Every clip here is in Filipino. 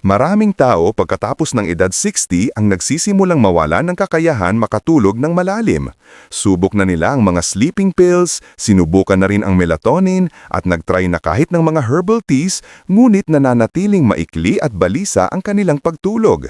Maraming tao pagkatapos ng edad 60 ang nagsisimulang mawala ng kakayahan makatulog ng malalim. Subok na nila ang mga sleeping pills, sinubukan na rin ang melatonin at nagtry na kahit ng mga herbal teas, ngunit nananatiling maikli at balisa ang kanilang pagtulog.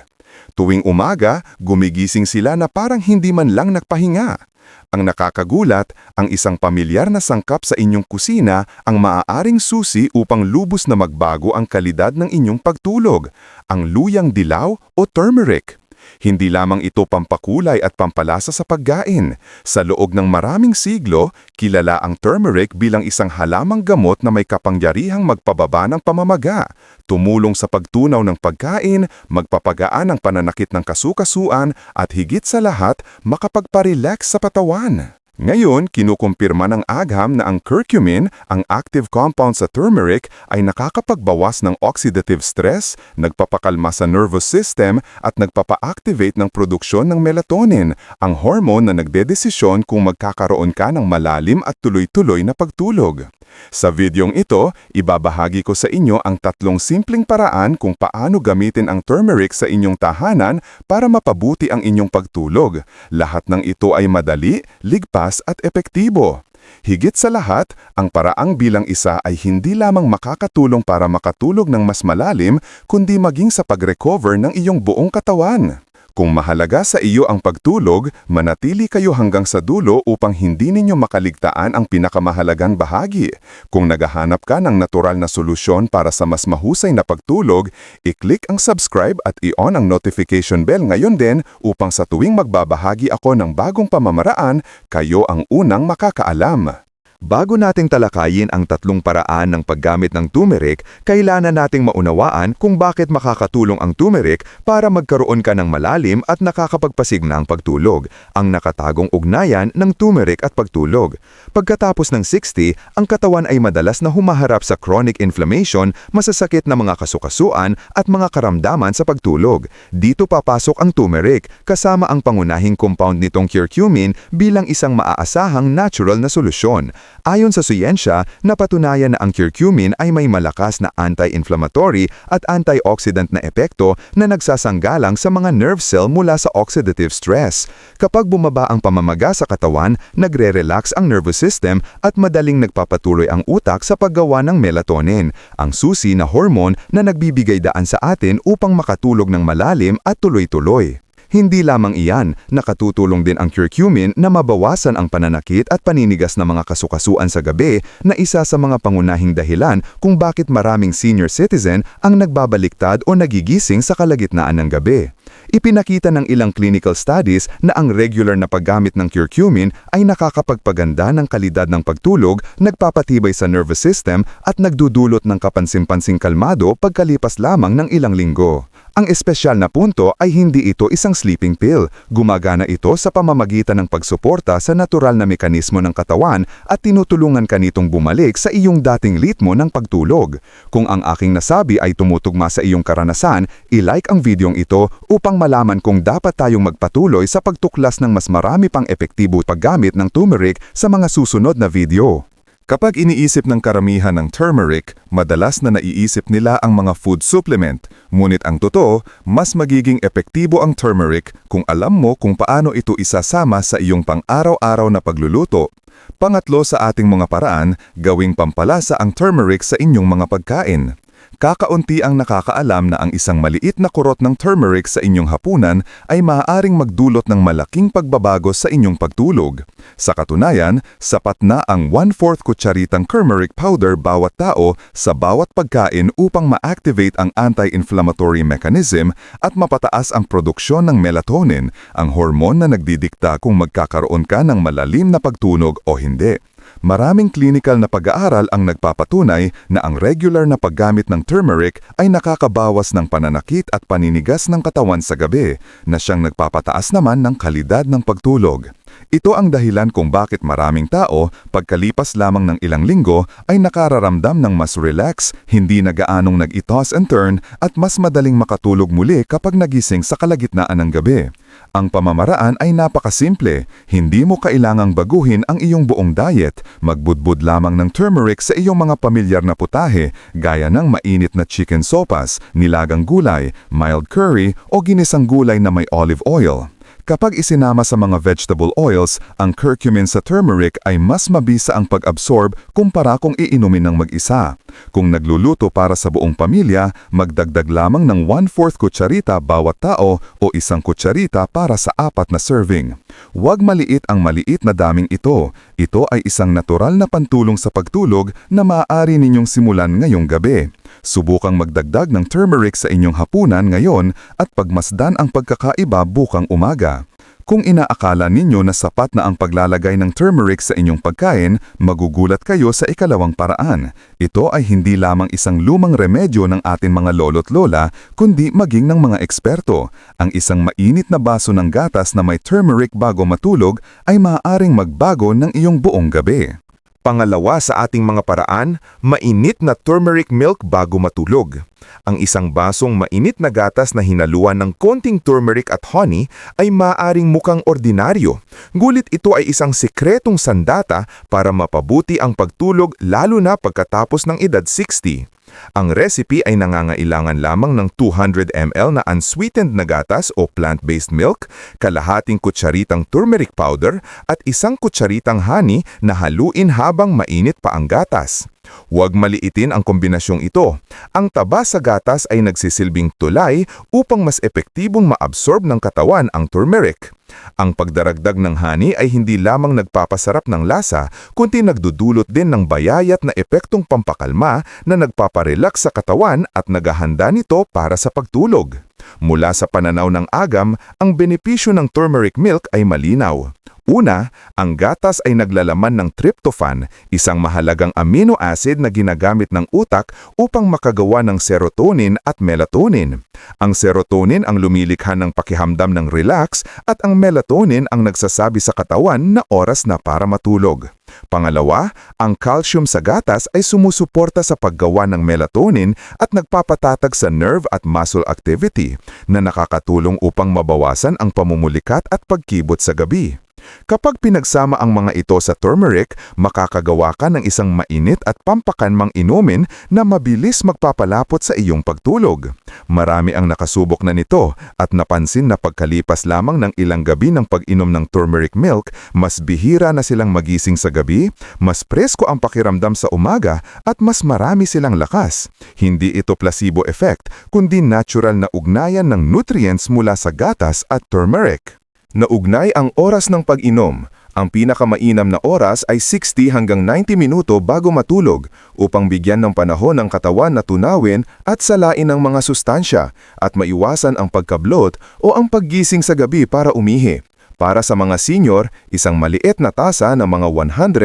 Tuwing umaga, gumigising sila na parang hindi man lang nagpahinga. Ang nakakagulat, ang isang pamilyar na sangkap sa inyong kusina ang maaaring susi upang lubos na magbago ang kalidad ng inyong pagtulog, ang luyang dilaw o turmeric. Hindi lamang ito pampakulay at pampalasa sa pagkain. Sa loob ng maraming siglo, kilala ang turmeric bilang isang halamang gamot na may kapangyarihang magpababa ng pamamaga, tumulong sa pagtunaw ng pagkain, magpapagaan ng pananakit ng kasukasuan at higit sa lahat, makapagparelax sa patawan. Ngayon, kinukumpirma ng agham na ang curcumin, ang active compound sa turmeric, ay nakakapagbawas ng oxidative stress, nagpapakalma sa nervous system at nagpapa-activate ng produksyon ng melatonin, ang hormone na nagdedesisyon kung magkakaroon ka ng malalim at tuloy-tuloy na pagtulog. Sa videong ito, ibabahagi ko sa inyo ang tatlong simpleng paraan kung paano gamitin ang turmeric sa inyong tahanan para mapabuti ang inyong pagtulog. Lahat ng ito ay madali, ligpas at epektibo. Higit sa lahat, ang paraang bilang isa ay hindi lamang makakatulong para makatulog ng mas malalim, kundi maging sa pag-recover ng iyong buong katawan. Kung mahalaga sa iyo ang pagtulog, manatili kayo hanggang sa dulo upang hindi ninyo makaligtaan ang pinakamahalagang bahagi. Kung naghahanap ka ng natural na solusyon para sa mas mahusay na pagtulog, i-click ang subscribe at i-on ang notification bell ngayon din upang sa tuwing magbabahagi ako ng bagong pamamaraan, kayo ang unang makakaalam. Bago nating talakayin ang tatlong paraan ng paggamit ng turmeric, kailangan nating maunawaan kung bakit makakatulong ang turmeric para magkaroon ka ng malalim at nakakapagpasigna ang pagtulog, ang nakatagong ugnayan ng turmeric at pagtulog. Pagkatapos ng 60, ang katawan ay madalas na humaharap sa chronic inflammation, masasakit na mga kasukasuan at mga karamdaman sa pagtulog. Dito papasok ang turmeric, kasama ang pangunahing compound nitong curcumin bilang isang maaasahang natural na solusyon. Ayon sa siyensya, napatunayan na ang curcumin ay may malakas na anti-inflammatory at antioxidant na epekto na nagsasanggalang sa mga nerve cell mula sa oxidative stress. Kapag bumaba ang pamamaga sa katawan, nagre-relax ang nervous system at madaling nagpapatuloy ang utak sa paggawa ng melatonin, ang susi na hormone na nagbibigay daan sa atin upang makatulog ng malalim at tuloy-tuloy. Hindi lamang iyan, nakatutulong din ang curcumin na mabawasan ang pananakit at paninigas ng mga kasukasuan sa gabi na isa sa mga pangunahing dahilan kung bakit maraming senior citizen ang nagbabaliktad o nagigising sa kalagitnaan ng gabi. Ipinakita ng ilang clinical studies na ang regular na paggamit ng curcumin ay nakakapagpaganda ng kalidad ng pagtulog, nagpapatibay sa nervous system at nagdudulot ng kapansin-pansing kalmado pagkalipas lamang ng ilang linggo. Ang espesyal na punto ay hindi ito isang sleeping pill. Gumagana ito sa pamamagitan ng pagsuporta sa natural na mekanismo ng katawan at tinutulungan ka nitong bumalik sa iyong dating ritmo ng pagtulog. Kung ang aking nasabi ay tumutugma sa iyong karanasan, i-like ang videong ito upang malaman kung dapat tayong magpatuloy sa pagtuklas ng mas marami pang epektibo paggamit ng turmeric sa mga susunod na video. Kapag iniisip ng karamihan ng turmeric, madalas na naiisip nila ang mga food supplement. Ngunit ang totoo, mas magiging epektibo ang turmeric kung alam mo kung paano ito isasama sa iyong pang-araw-araw na pagluluto. Pangatlo sa ating mga paraan, gawing pampalasa ang turmeric sa inyong mga pagkain. Kakaunti ang nakakaalam na ang isang maliit na kurot ng turmeric sa inyong hapunan ay maaaring magdulot ng malaking pagbabago sa inyong pagtulog. Sa katunayan, sapat na ang 1-4 kutsaritang turmeric powder bawat tao sa bawat pagkain upang ma-activate ang anti-inflammatory mechanism at mapataas ang produksyon ng melatonin, ang hormone na nagdidikta kung magkakaroon ka ng malalim na pagtunog o hindi. Maraming clinical na pag-aaral ang nagpapatunay na ang regular na paggamit ng turmeric ay nakakabawas ng pananakit at paninigas ng katawan sa gabi, na siyang nagpapataas naman ng kalidad ng pagtulog. Ito ang dahilan kung bakit maraming tao, pagkalipas lamang ng ilang linggo, ay nakararamdam ng mas relax, hindi na gaanong nag-toss and turn, at mas madaling makatulog muli kapag nagising sa kalagitnaan ng gabi. Ang pamamaraan ay napakasimple. Hindi mo kailangang baguhin ang iyong buong diet. Magbudbud lamang ng turmeric sa iyong mga pamilyar na putahe, gaya ng mainit na chicken sopas, nilagang gulay, mild curry o ginisang gulay na may olive oil. Kapag isinama sa mga vegetable oils, ang curcumin sa turmeric ay mas mabisa ang pag-absorb kumpara kung iinumin ng mag-isa. Kung nagluluto para sa buong pamilya, magdagdag lamang ng 1-4 kutsarita bawat tao o isang kutsarita para sa apat na serving. Huwag maliit ang maliit na daming ito. Ito ay isang natural na pantulong sa pagtulog na maaari ninyong simulan ngayong gabi. Subukang magdagdag ng turmeric sa inyong hapunan ngayon at pagmasdan ang pagkakaiba bukang umaga. Kung inaakala ninyo na sapat na ang paglalagay ng turmeric sa inyong pagkain, magugulat kayo sa ikalawang paraan. Ito ay hindi lamang isang lumang remedyo ng ating mga lolo't lola, kundi maging ng mga eksperto. Ang isang mainit na baso ng gatas na may turmeric bago matulog ay maaaring magbago ng iyong buong gabi. Pangalawa sa ating mga paraan, mainit na turmeric milk bago matulog. Ang isang basong mainit na gatas na hinaluan ng konting turmeric at honey ay maaring mukhang ordinaryo. Gulit ito ay isang sekretong sandata para mapabuti ang pagtulog lalo na pagkatapos ng edad 60. Ang recipe ay nangangailangan lamang ng 200 ml na unsweetened na gatas o plant-based milk, kalahating kutsaritang turmeric powder at isang kutsaritang honey na haluin habang mainit pa ang gatas. Huwag maliitin ang kombinasyong ito. Ang taba sa gatas ay nagsisilbing tulay upang mas epektibong maabsorb ng katawan ang turmeric. Ang pagdaragdag ng honey ay hindi lamang nagpapasarap ng lasa, kundi nagdudulot din ng bayayat na epektong pampakalma na nagpaparelax sa katawan at naghahanda nito para sa pagtulog. Mula sa pananaw ng agam, ang benepisyo ng turmeric milk ay malinaw. Una, ang gatas ay naglalaman ng tryptophan, isang mahalagang amino acid na ginagamit ng utak upang makagawa ng serotonin at melatonin. Ang serotonin ang lumilikha ng pakihamdam ng relax at ang melatonin ang nagsasabi sa katawan na oras na para matulog. Pangalawa, ang calcium sa gatas ay sumusuporta sa paggawa ng melatonin at nagpapatatag sa nerve at muscle activity na nakakatulong upang mabawasan ang pamumulikat at pagkibot sa gabi. Kapag pinagsama ang mga ito sa turmeric, makakagawa ka ng isang mainit at pampakanmang inumin na mabilis magpapalapot sa iyong pagtulog. Marami ang nakasubok na nito at napansin na pagkalipas lamang ng ilang gabi ng pag-inom ng turmeric milk, mas bihira na silang magising sa gabi, mas presko ang pakiramdam sa umaga at mas marami silang lakas. Hindi ito placebo effect, kundi natural na ugnayan ng nutrients mula sa gatas at turmeric. Naugnay ang oras ng pag-inom. Ang pinakamainam na oras ay 60 hanggang 90 minuto bago matulog upang bigyan ng panahon ng katawan na tunawin at salain ng mga sustansya at maiwasan ang pagkablot o ang paggising sa gabi para umihi. Para sa mga senior, isang maliit na tasa ng mga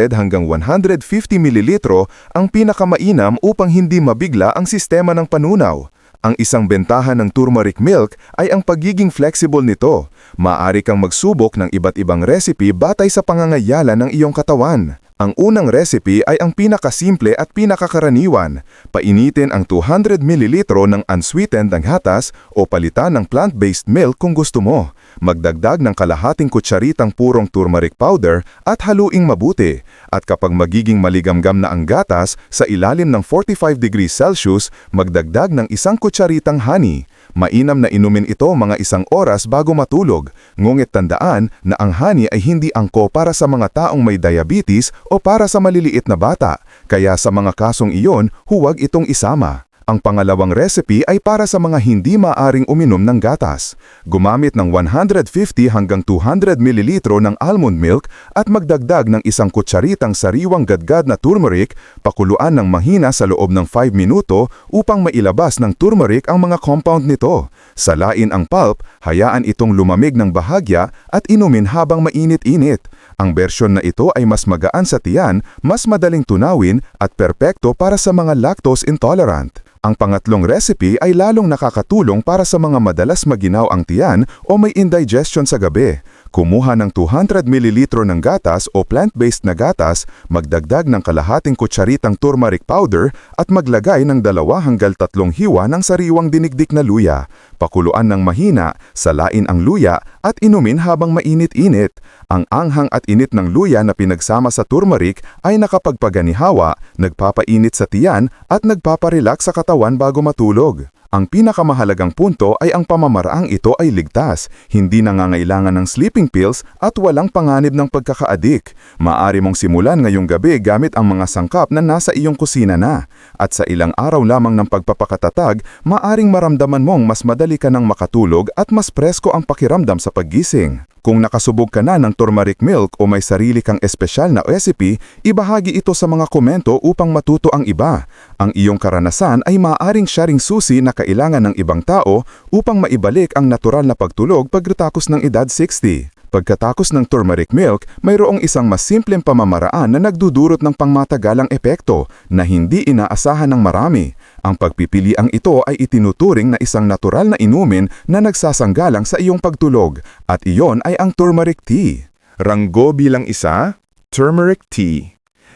100 hanggang 150 mililitro ang pinakamainam upang hindi mabigla ang sistema ng panunaw. Ang isang bentahan ng turmeric milk ay ang pagiging flexible nito. Maaari kang magsubok ng iba't ibang recipe batay sa pangangayala ng iyong katawan. Ang unang recipe ay ang pinakasimple at pinakakaraniwan. Painitin ang 200 ml ng unsweetened ng hatas o palitan ng plant-based milk kung gusto mo. Magdagdag ng kalahating kutsaritang purong turmeric powder at haluing mabuti. At kapag magiging maligamgam na ang gatas, sa ilalim ng 45 degrees Celsius, magdagdag ng isang kutsaritang honey. Mainam na inumin ito mga isang oras bago matulog. Ngunit tandaan na ang honey ay hindi angko para sa mga taong may diabetes o para sa maliliit na bata. Kaya sa mga kasong iyon, huwag itong isama. Ang pangalawang recipe ay para sa mga hindi maaring uminom ng gatas. Gumamit ng 150 hanggang 200 ml ng almond milk at magdagdag ng isang kutsaritang sariwang gadgad na turmeric, pakuluan ng mahina sa loob ng 5 minuto upang mailabas ng turmeric ang mga compound nito. Salain ang pulp, hayaan itong lumamig ng bahagya at inumin habang mainit-init. Ang bersyon na ito ay mas magaan sa tiyan, mas madaling tunawin at perpekto para sa mga lactose intolerant. Ang pangatlong recipe ay lalong nakakatulong para sa mga madalas maginaw ang tiyan o may indigestion sa gabi. Kumuha ng 200 ml ng gatas o plant-based na gatas, magdagdag ng kalahating kutsaritang turmeric powder at maglagay ng dalawa hanggang tatlong hiwa ng sariwang dinigdik na luya. Pakuluan ng mahina, salain ang luya at inumin habang mainit-init. Ang anghang at init ng luya na pinagsama sa turmeric ay nakapagpaganihawa, nagpapainit sa tiyan at nagpaparelax sa katawan bago matulog. Ang pinakamahalagang punto ay ang pamamaraang ito ay ligtas, hindi nangangailangan ng sleeping pills at walang panganib ng pagkakaadik. Maari mong simulan ngayong gabi gamit ang mga sangkap na nasa iyong kusina na. At sa ilang araw lamang ng pagpapakatatag, maaring maramdaman mong mas madali ka nang makatulog at mas presko ang pakiramdam sa paggising. Kung nakasubog ka na ng turmeric milk o may sarili kang espesyal na recipe, ibahagi ito sa mga komento upang matuto ang iba. Ang iyong karanasan ay maaaring sharing susi na kailangan ng ibang tao upang maibalik ang natural na pagtulog pagkatapos ng edad 60. Pagkatapos ng turmeric milk, mayroong isang mas simpleng pamamaraan na nagdudurot ng pangmatagalang epekto na hindi inaasahan ng marami. Ang pagpipiliang ito ay itinuturing na isang natural na inumin na nagsasanggalang sa iyong pagtulog at iyon ay ang turmeric tea. Ranggo bilang isa, turmeric tea.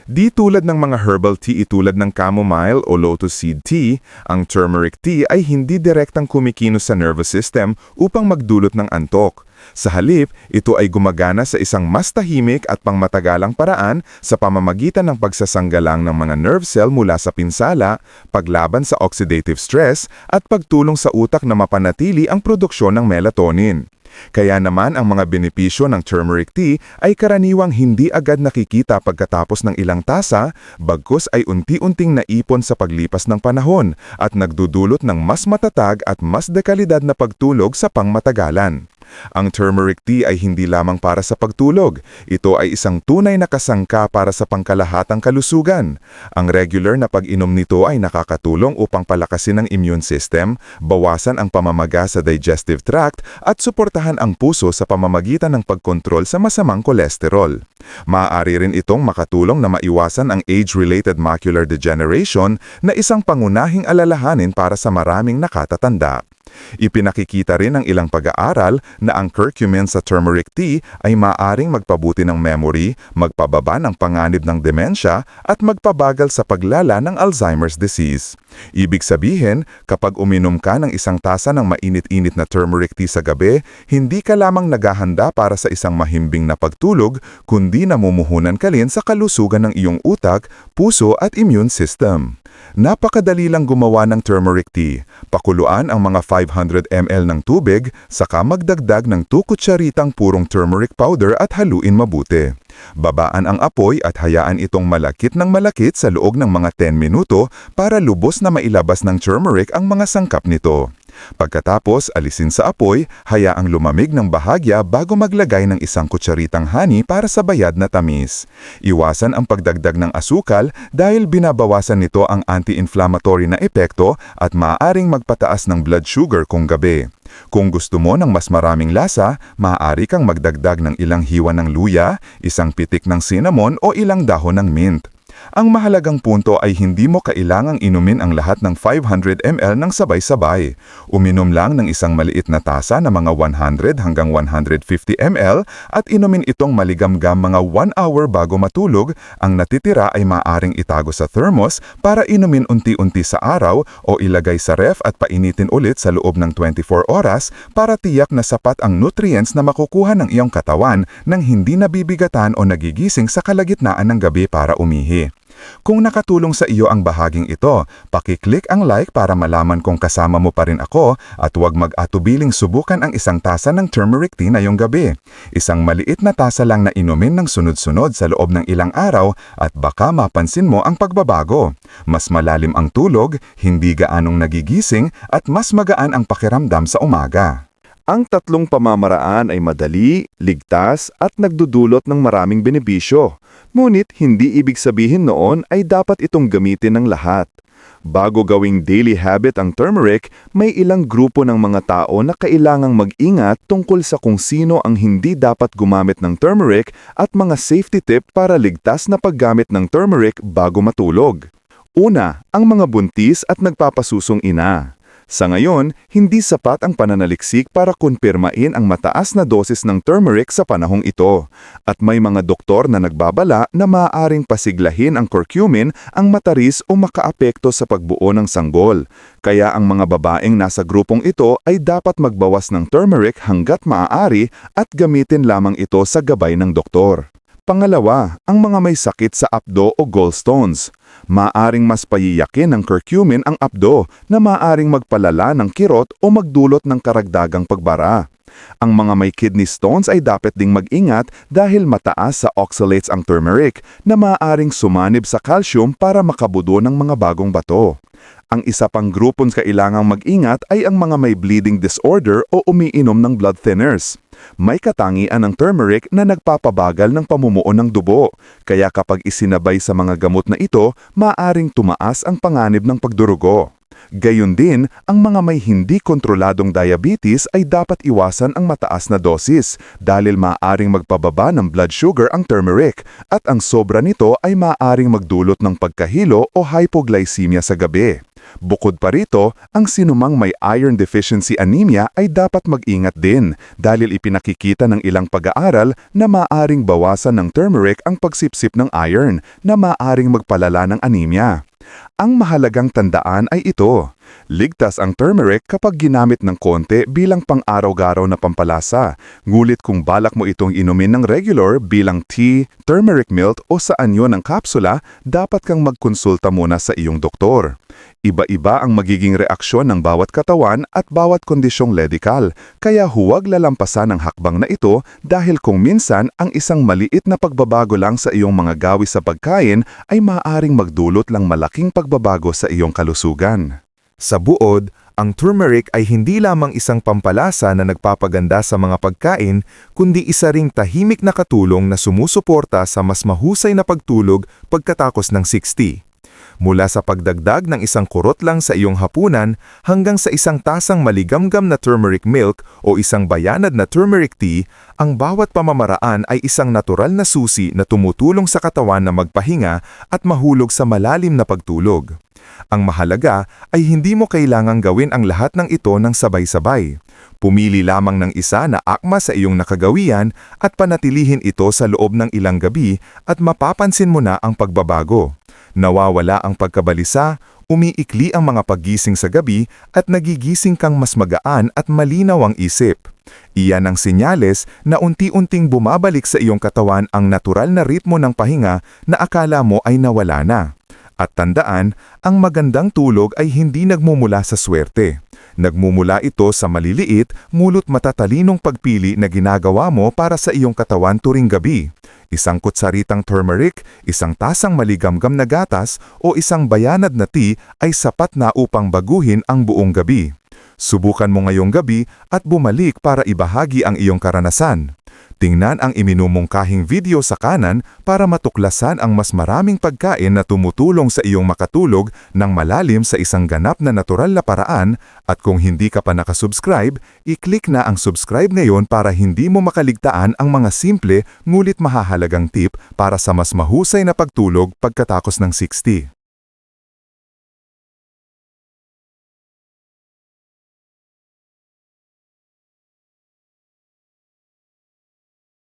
Di tulad ng mga herbal tea itulad ng chamomile o lotus seed tea, ang turmeric tea ay hindi direktang kumikilos sa nervous system upang magdulot ng antok. Sa halip, ito ay gumagana sa isang mas tahimik at pangmatagalang paraan sa pamamagitan ng pagsasanggalang ng mga nerve cell mula sa pinsala, paglaban sa oxidative stress, at pagtulong sa utak na mapanatili ang produksyon ng melatonin. Kaya naman ang mga benepisyo ng turmeric tea ay karaniwang hindi agad nakikita pagkatapos ng ilang tasa, bagkus ay unti-unting naipon sa paglipas ng panahon at nagdudulot ng mas matatag at mas dekalidad na pagtulog sa pangmatagalan. Ang turmeric tea ay hindi lamang para sa pagtulog. Ito ay isang tunay na kasangka para sa pangkalahatang kalusugan. Ang regular na pag-inom nito ay nakakatulong upang palakasin ang immune system, bawasan ang pamamaga sa digestive tract at suportahan ang puso sa pamamagitan ng pagkontrol sa masamang kolesterol. Maaari rin itong makatulong na maiwasan ang age-related macular degeneration na isang pangunahing alalahanin para sa maraming nakatatanda. Ipinakikita rin ng ilang pag-aaral na ang curcumin sa turmeric tea ay maaring magpabuti ng memory, magpababa ng panganib ng demensya at magpabagal sa paglala ng Alzheimer's disease. Ibig sabihin, kapag uminom ka ng isang tasa ng mainit-init na turmeric tea sa gabi, hindi ka lamang naghahanda para sa isang mahimbing na pagtulog, kundi namumuhunan ka rin sa kalusugan ng iyong utak, puso at immune system. Napakadali lang gumawa ng turmeric tea. Pakuluan ang mga 500 ml ng tubig, saka magdagdag ng 2 kutsaritang purong turmeric powder at haluin mabuti. Babaan ang apoy at hayaan itong malakit ng malakit sa loob ng mga 10 minuto para lubos na mailabas ng turmeric ang mga sangkap nito. Pagkatapos, alisin sa apoy, hayaang lumamig ng bahagya bago maglagay ng isang kutsaritang honey para sa bayad na tamis. Iwasan ang pagdagdag ng asukal dahil binabawasan nito ang anti-inflammatory na epekto at maaaring magpataas ng blood sugar kung gabi. Kung gusto mo ng mas maraming lasa, maaari kang magdagdag ng ilang hiwa ng luya, isang pitik ng cinnamon o ilang dahon ng mint. Ang mahalagang punto ay hindi mo kailangang inumin ang lahat ng 500 ml ng sabay-sabay. Uminom lang ng isang maliit na tasa na mga 100 hanggang 150 ml at inumin itong maligamgam mga 1 hour bago matulog. Ang natitira ay maaring itago sa thermos para inumin unti-unti sa araw o ilagay sa ref at painitin ulit sa loob ng 24 oras para tiyak na sapat ang nutrients na makukuha ng iyong katawan nang hindi nabibigatan o nagigising sa kalagitnaan ng gabi para umihi. Kung nakatulong sa iyo ang bahaging ito, pakiclick ang like para malaman kung kasama mo pa rin ako at huwag mag-atubiling subukan ang isang tasa ng turmeric tea na yung gabi. Isang maliit na tasa lang na inumin ng sunod-sunod sa loob ng ilang araw at baka mapansin mo ang pagbabago. Mas malalim ang tulog, hindi gaanong nagigising at mas magaan ang pakiramdam sa umaga. Ang tatlong pamamaraan ay madali, ligtas at nagdudulot ng maraming benepisyo. Ngunit hindi ibig sabihin noon ay dapat itong gamitin ng lahat. Bago gawing daily habit ang turmeric, may ilang grupo ng mga tao na kailangang mag-ingat tungkol sa kung sino ang hindi dapat gumamit ng turmeric at mga safety tip para ligtas na paggamit ng turmeric bago matulog. Una, ang mga buntis at nagpapasusong ina. Sa ngayon, hindi sapat ang pananaliksik para kumpirmain ang mataas na dosis ng turmeric sa panahong ito. At may mga doktor na nagbabala na maaaring pasiglahin ang curcumin ang mataris o makaapekto sa pagbuo ng sanggol. Kaya ang mga babaeng nasa grupong ito ay dapat magbawas ng turmeric hanggat maaari at gamitin lamang ito sa gabay ng doktor. Pangalawa, ang mga may sakit sa apdo o gallstones. Maaring mas payiyakin ng curcumin ang apdo na maaring magpalala ng kirot o magdulot ng karagdagang pagbara. Ang mga may kidney stones ay dapat ding mag-ingat dahil mataas sa oxalates ang turmeric na maaaring sumanib sa calcium para makabudo ng mga bagong bato. Ang isa pang grupong kailangang mag-ingat ay ang mga may bleeding disorder o umiinom ng blood thinners. May katangian ng turmeric na nagpapabagal ng pamumuo ng dugo, kaya kapag isinabay sa mga gamot na ito, maaring tumaas ang panganib ng pagdurugo. Gayun din, ang mga may hindi kontroladong diabetes ay dapat iwasan ang mataas na dosis dahil maaaring magpababa ng blood sugar ang turmeric at ang sobra nito ay maaaring magdulot ng pagkahilo o hypoglycemia sa gabi. Bukod pa rito, ang sinumang may iron deficiency anemia ay dapat mag-ingat din dahil ipinakikita ng ilang pag-aaral na maaring bawasan ng turmeric ang pagsipsip ng iron na maaring magpalala ng anemia. Ang mahalagang tandaan ay ito. Ligtas ang turmeric kapag ginamit ng konti bilang pang-araw-garaw na pampalasa. Ngulit kung balak mo itong inumin ng regular bilang tea, turmeric milk o sa anyo ng kapsula, dapat kang magkonsulta muna sa iyong doktor. Iba-iba ang magiging reaksyon ng bawat katawan at bawat kondisyong medikal, kaya huwag lalampasan ang hakbang na ito dahil kung minsan ang isang maliit na pagbabago lang sa iyong mga gawi sa pagkain ay maaaring magdulot lang malaking pagbabago sa iyong kalusugan. Sa buod, ang turmeric ay hindi lamang isang pampalasa na nagpapaganda sa mga pagkain, kundi isa ring tahimik na katulong na sumusuporta sa mas mahusay na pagtulog pagkatapos ng 60. Mula sa pagdagdag ng isang kurot lang sa iyong hapunan hanggang sa isang tasang maligamgam na turmeric milk o isang bayanad na turmeric tea, ang bawat pamamaraan ay isang natural na susi na tumutulong sa katawan na magpahinga at mahulog sa malalim na pagtulog. Ang mahalaga ay hindi mo kailangang gawin ang lahat ng ito ng sabay-sabay. Pumili lamang ng isa na akma sa iyong nakagawian at panatilihin ito sa loob ng ilang gabi at mapapansin mo na ang pagbabago. Nawawala ang pagkabalisa, umiikli ang mga paggising sa gabi at nagigising kang mas magaan at malinaw ang isip. Iyan ang senyales na unti-unting bumabalik sa iyong katawan ang natural na ritmo ng pahinga na akala mo ay nawala na. At tandaan, ang magandang tulog ay hindi nagmumula sa swerte. Nagmumula ito sa maliliit, mulot matatalinong pagpili na ginagawa mo para sa iyong katawan turing gabi. Isang kutsaritang turmeric, isang tasang maligamgam na gatas o isang bayanad na tea ay sapat na upang baguhin ang buong gabi. Subukan mo ngayong gabi at bumalik para ibahagi ang iyong karanasan. Tingnan ang iminumungkahing video sa kanan para matuklasan ang mas maraming pagkain na tumutulong sa iyong makatulog ng malalim sa isang ganap na natural na paraan at kung hindi ka pa nakasubscribe, i-click na ang subscribe ngayon para hindi mo makaligtaan ang mga simple ngulit mahahalagang tip para sa mas mahusay na pagtulog pagkatapos ng 60.